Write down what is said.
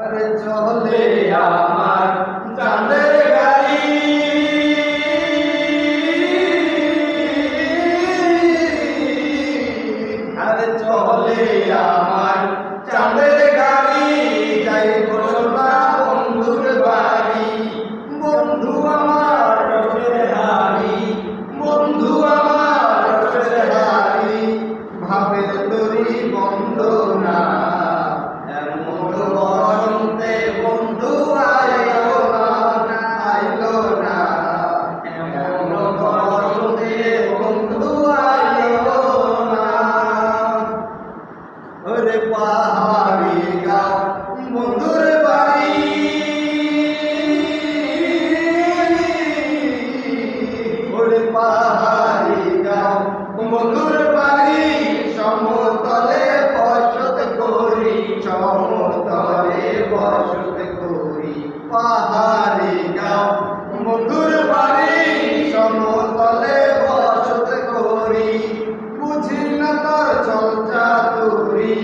আরে চলে আমার চাঁদের গাড়ি। আরে চলে আমার চাঁদের পাহাড়ি গাও বন্ধুর বাড়ি। পাহাড়ি গাও বন্ধুর বাড়ি। সমতলে বসত করি, সমতলে বসত করি। পাহাড়ি গাও বন্ধুর বাড়ি। সমতলে বসত করি। বুঝি না তার চলতা দূরী